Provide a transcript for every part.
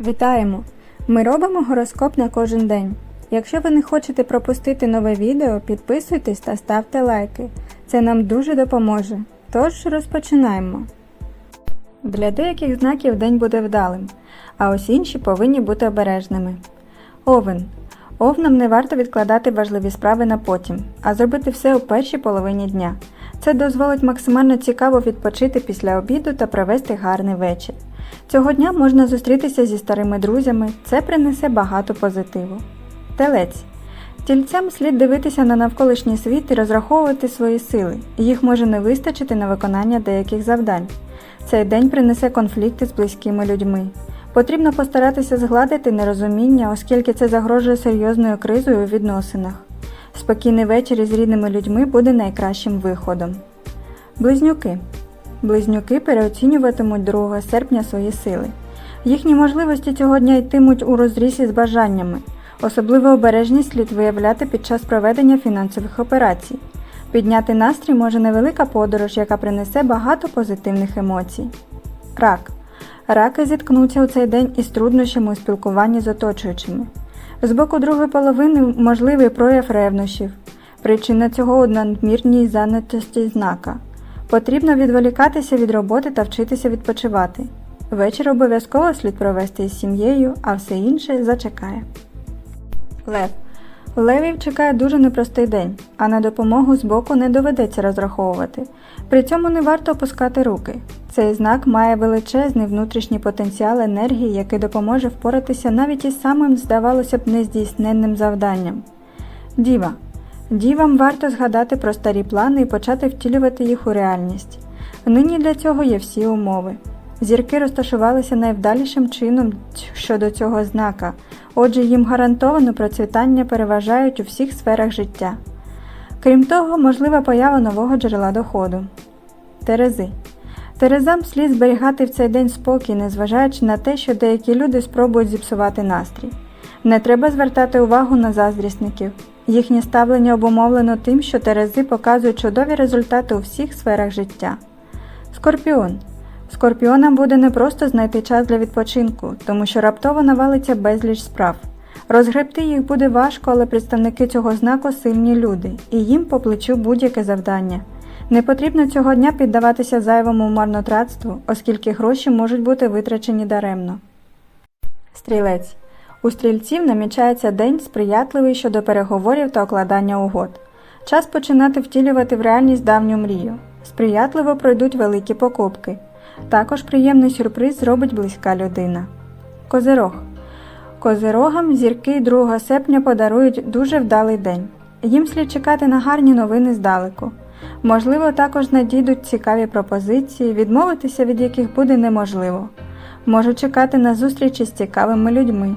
Вітаємо! Ми робимо гороскоп на кожен день. Якщо ви не хочете пропустити нове відео, підписуйтесь та ставте лайки. Це нам дуже допоможе. Тож розпочинаємо. Для деяких знаків день буде вдалим, а ось інші повинні бути обережними. Овен. Овнам не варто відкладати важливі справи на потім, а зробити все у першій половині дня. Це дозволить максимально цікаво відпочити після обіду та провести гарний вечір. Цього дня можна зустрітися зі старими друзями, це принесе багато позитиву. Телець. Тільцям слід дивитися на навколишній світ і розраховувати свої сили. Їх може не вистачити на виконання деяких завдань. Цей день принесе конфлікти з близькими людьми. Потрібно постаратися згладити нерозуміння, оскільки це загрожує серйозною кризою у відносинах. Спокійний вечір із рідними людьми буде найкращим виходом. Близнюки. Близнюки переоцінюватимуть 2 серпня свої сили. Їхні можливості цього дня йтимуть у розрізі з бажаннями. Особливу обережність слід виявляти під час проведення фінансових операцій. Підняти настрій може невелика подорож, яка принесе багато позитивних емоцій. Рак. Раки зіткнуться у цей день із труднощами у спілкуванні з оточуючими. З боку другої половини можливий прояв ревнощів. Причина цього у надмірній занятості знака. Потрібно відволікатися від роботи та вчитися відпочивати. Вечір обов'язково слід провести із сім'єю, а все інше зачекає. Лев. Левів чекає дуже непростий день, а на допомогу з боку не доведеться розраховувати. При цьому не варто опускати руки. Цей знак має величезний внутрішній потенціал енергії, який допоможе впоратися навіть із самим, здавалося б, нездійсненним завданням. Діва. Дівам варто згадати про старі плани і почати втілювати їх у реальність. Нині для цього є всі умови. Зірки розташувалися найвдалішим чином щодо цього знака, отже, їм гарантовано процвітання переважають у всіх сферах життя. Крім того, можлива поява нового джерела доходу. Терези. Терезам слід зберігати в цей день спокій, незважаючи на те, що деякі люди спробують зіпсувати настрій. Не треба звертати увагу на заздрісників. Їхнє ставлення обумовлено тим, що Терези показують чудові результати у всіх сферах життя. Скорпіон. Скорпіонам буде непросто знайти час для відпочинку, тому що раптово навалиться безліч справ. Розгребти їх буде важко, але представники цього знаку сильні люди, і їм по плечу будь-яке завдання. Не потрібно цього дня піддаватися зайвому марнотратству, оскільки гроші можуть бути витрачені даремно. Стрілець. У стрільців намічається день сприятливий щодо переговорів та укладання угод. Час починати втілювати в реальність давню мрію. Сприятливо пройдуть великі покупки. Також приємний сюрприз зробить близька людина. Козирог. Козирогам зірки 2 серпня подарують дуже вдалий день. Їм слід чекати на гарні новини здалеку. Можливо, також надійдуть цікаві пропозиції, відмовитися від яких буде неможливо. Можуть чекати на зустрічі з цікавими людьми.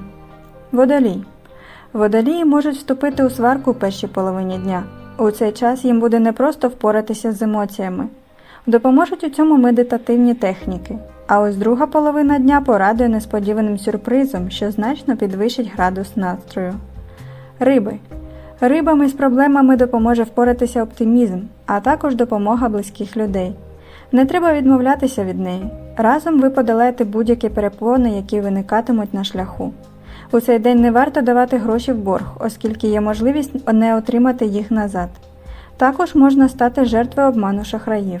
Водолій. Водолії можуть вступити у сварку у першій половині дня. У цей час їм буде непросто впоратися з емоціями. Допоможуть у цьому медитативні техніки. А ось друга половина дня порадує несподіваним сюрпризом, що значно підвищить градус настрою. Риби. Рибам із проблемами допоможе впоратися оптимізм, а також допомога близьких людей. Не треба відмовлятися від неї. Разом ви подолаєте будь-які перепони, які виникатимуть на шляху. У цей день не варто давати гроші в борг, оскільки є можливість не отримати їх назад. Також можна стати жертвою обману шахраїв.